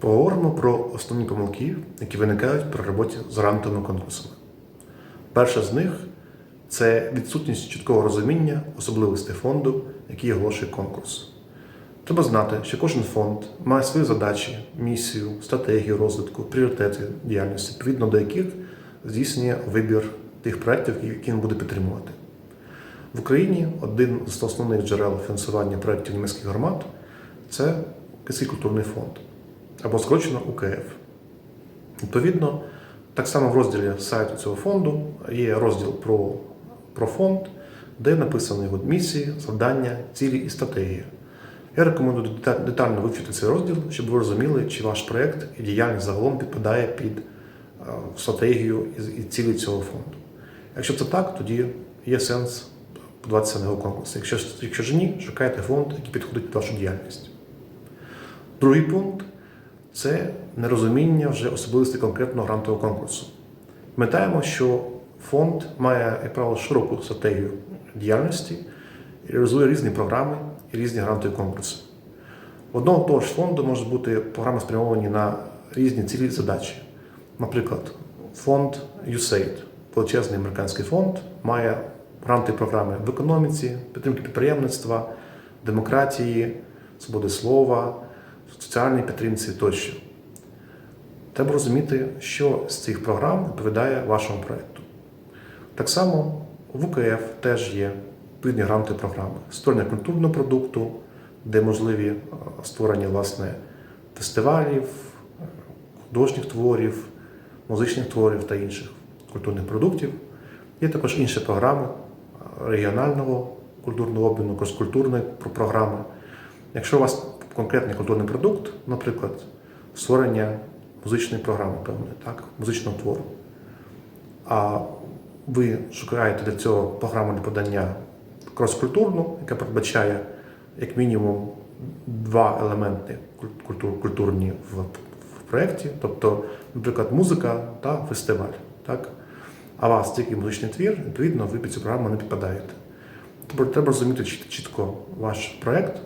Поговоримо про основні помилки, які виникають при роботі з грантовими конкурсами. Перша з них це відсутність чіткого розуміння особливостей фонду, який оголошує конкурс. Треба знати, що кожен фонд має свої задачі, місію, стратегію розвитку, пріоритети діяльності, відповідно до яких здійснює вибір тих проєктів, які він буде підтримувати. В Україні один з основних джерел фінансування проєктів німецьких громад це Київський культурний фонд або скорочено УКФ. Відповідно, так само в розділі сайту цього фонду є розділ про, про фонд, де написано його місії, завдання, цілі і стратегія. Я рекомендую детально вивчити цей розділ, щоб ви розуміли, чи ваш проєкт і діяльність загалом підпадає під е, стратегію і цілі цього фонду. Якщо це так, тоді є сенс подаватися на його конкурс. Якщо, якщо ж ні, шукайте фонд, який підходить під вашу діяльність. Другий пункт це нерозуміння вже особливостей конкретного грантового конкурсу. Пам'ятаємо, що фонд має, як правило, широку стратегію діяльності реалізує різні програми і різні грантові конкурси. В одного того ж фонду можуть бути програми спрямовані на різні цілі і задачі. Наприклад, фонд USAID, величезний американський фонд, має гранти програми в економіці, підтримки підприємництва, демократії, свободи слова, соціальній підтримці тощо. Треба розуміти, що з цих програм відповідає вашому проєкту. Так само в УКФ теж є відповідні гранти програми. Створення культурного продукту, де можливі е, створення власне фестивалів, художніх творів, музичних творів та інших культурних продуктів. Є також інші програми е, регіонального культурного обміну, культурної програми. Якщо у вас конкретний культурний продукт, наприклад, створення музичної програми певної, так, музичного твору, а ви шукаєте для цього програму для подання кроскультурну, яка передбачає як мінімум два елементи культурні в, проєкті, тобто, наприклад, музика та фестиваль. Так? А вас тільки музичний твір, відповідно, ви під цю програму не підпадаєте. Тобто треба розуміти чітко ваш проєкт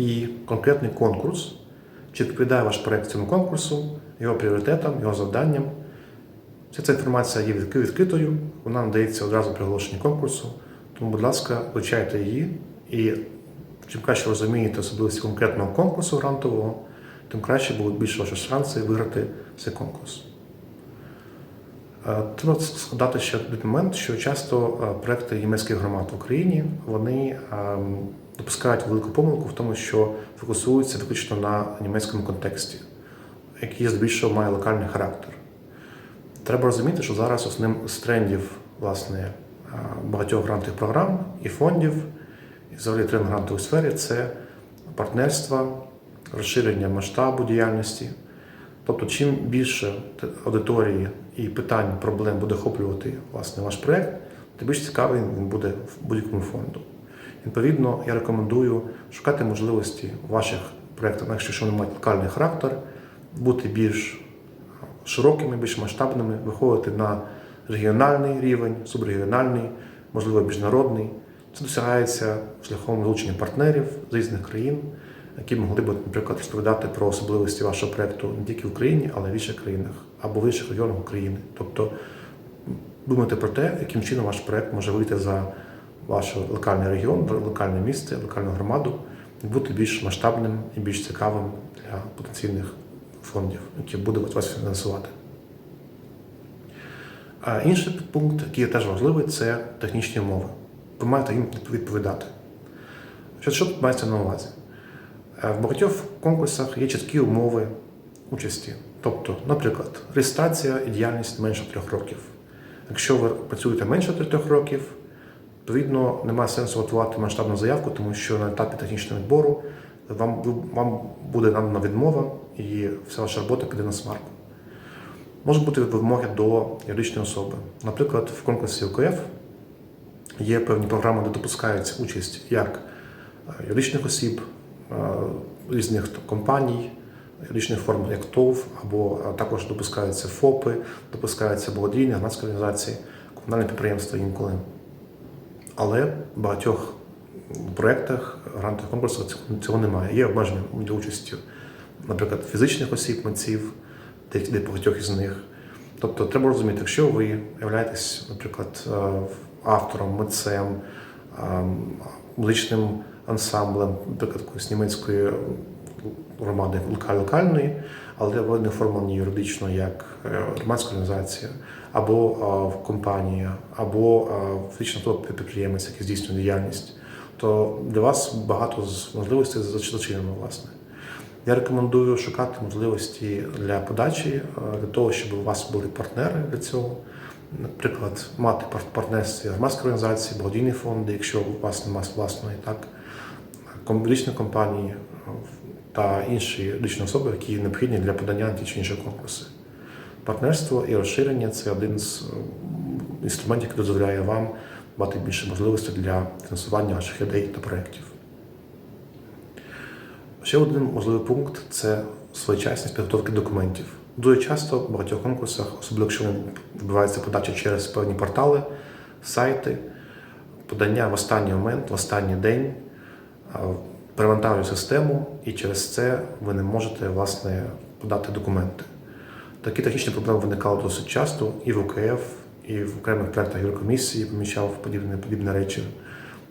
і конкретний конкурс, чи відповідає ваш проєкт цьому конкурсу, його пріоритетам, його завданням. Вся ця інформація є відкритою, вона надається одразу при оголошенні конкурсу. Тому, будь ласка, вивчайте її і чим краще розумієте особливості конкретного конкурсу грантового, тим краще будуть більше ваші шанси виграти цей конкурс. Е, Треба згадати ще один момент, що часто е, проекти німецьких громад в Україні вони ем, допускають велику помилку в тому, що фокусуються виключно на німецькому контексті, який здебільшого має локальний характер. Треба розуміти, що зараз основним з трендів власне е, багатьох грантових програм і фондів, і взагалі тренд грантової сфері це партнерства, розширення масштабу діяльності. Тобто, чим більше аудиторії і питань, проблем буде охоплювати власне ваш проєкт, тим більш цікавий він буде в будь-якому фонду. Відповідно, я рекомендую шукати можливості в ваших проєктах, якщо вони мають локальний характер, бути більш широкими, більш масштабними, виходити на регіональний рівень, субрегіональний, можливо, міжнародний. Це досягається шляхом залучення партнерів з різних країн, які могли б, наприклад, розповідати про особливості вашого проєкту не тільки в Україні, але й в інших країнах або в інших регіонах України. Тобто думайте про те, яким чином ваш проєкт може вийти за ваш локальний регіон, локальне місце, локальну громаду, бути більш масштабним і більш цікавим для потенційних фондів, які будуть вас фінансувати. А інший пункт, який теж важливий, це технічні умови. Ви маєте їм відповідати. Що, що тут мається на увазі? Е, В багатьох конкурсах є чіткі умови участі. Тобто, наприклад, реєстрація і діяльність менше трьох років. Якщо ви працюєте менше трьох років, відповідно немає сенсу готувати масштабну заявку, тому що на етапі технічного відбору вам, вам буде надана відмова і вся ваша робота піде на смарку. Можуть бути вимоги до юридичної особи. Наприклад, в конкурсі УКФ є певні програми, де допускається участь як е, юридичних осіб, е, різних компаній, юридичних форм, як ТОВ, або е, також допускаються ФОПи, допускаються благодійні громадські організації, комунальні підприємства інколи. Але в багатьох проєктах, грантових конкурсах цього- немає. Є обмеження для участі наприклад, фізичних осіб, митців, де, де багатьох із них. Тобто треба розуміти, якщо ви являєтесь, наприклад, е, автором, митцем, е, музичним ансамблем, наприклад, якоїсь німецької громади локальної, але ви не оформлені юридично як е, громадська організація, або е, компанія, або фізична підприємець, який здійснює діяльність, то для вас багато можливостей зач- зачинено, власне. Я рекомендую шукати можливості для подачі, е, для того, щоб у вас були партнери для цього. Наприклад, мати пар- партнерстві громадської організації, благодійні фонди, якщо у вас немає власної, так, комерційні компанії та інші юридичні особи, які необхідні для подання на ті чи інші конкурси. Партнерство і розширення це один з інструментів, який дозволяє вам мати більше можливостей для фінансування ваших ідей та проєктів. Ще один можливий пункт це своєчасність підготовки документів. Дуже часто в багатьох конкурсах, особливо якщо відбувається подача через певні портали, сайти, подання в останній момент, в останній день а, перевантажує систему, і через це ви не можете власне подати документи. Такі технічні проблеми виникали досить часто і в УКФ, і в окремих проєктах Єврокомісії помічав подібні, подібні речі.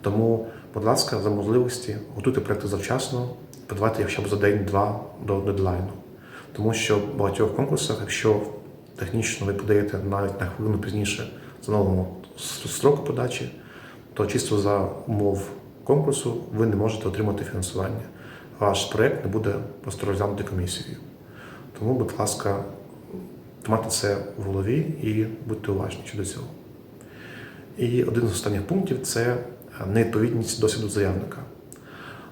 Тому, будь ласка, за можливості готуйте проекти завчасно, подавайте хоча б за день-два до дедлайну. Тому що в багатьох конкурсах, якщо технічно ви подаєте навіть на хвилину пізніше встановленого с- строку подачі, то чисто за умов конкурсу ви не можете отримати фінансування. Ваш проєкт не буде просто розглянутий комісією. Тому, будь ласка, тримайте це в голові і будьте уважні щодо цього. І один з останніх пунктів це невідповідність досвіду заявника.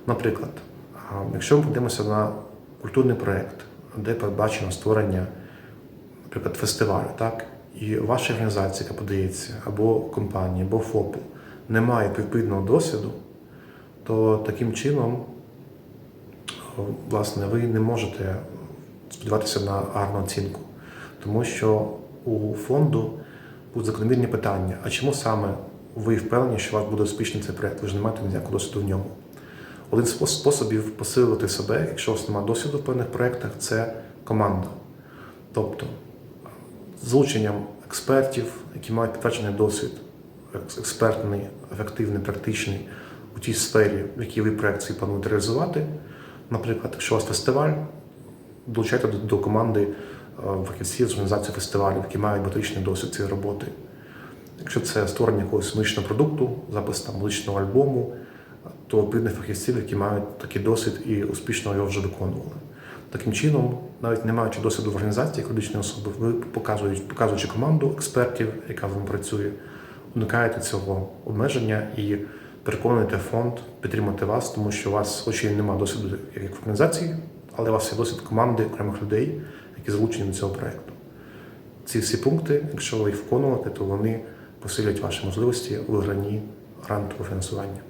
Наприклад, якщо ми подивимося на культурний проєкт, де передбачено створення, наприклад, фестивалю, так, і ваша організація, яка подається, або компанії, або ФОПу, не має відповідного досвіду, то таким чином, власне, ви не можете сподіватися на гарну оцінку. Тому що у фонду будуть закономірні питання: а чому саме ви впевнені, що у вас буде успішний цей проєкт? Ви ж не маєте ніякого досвіду в ньому. Один з способів посилити себе, якщо у вас немає досвіду в певних проєктах, це команда. Тобто залученням експертів, які мають підтверджений досвід, експертний, ефективний, практичний у тій сфері, в якій ви проєкт свій плануєте реалізувати. Наприклад, якщо у вас фестиваль, долучайте до, до команди е, фахівців з організації фестивалів, які мають багаторічний досвід цієї роботи. Якщо це створення якогось музичного продукту, запис там музичного альбому, то відповідних фахівців, які мають такий досвід і успішно його вже виконували. Таким чином, навіть не маючи досвіду в організації юридичної особи, ви показуючи, команду експертів, яка з вами працює, уникаєте цього обмеження і переконуєте фонд підтримати вас, тому що у вас хоч і немає досвіду як в організації, але у вас є досвід команди окремих людей, які залучені до цього проєкту. Ці всі пункти, якщо ви їх виконувати, то вони посилять ваші можливості у вигранні грантового фінансування.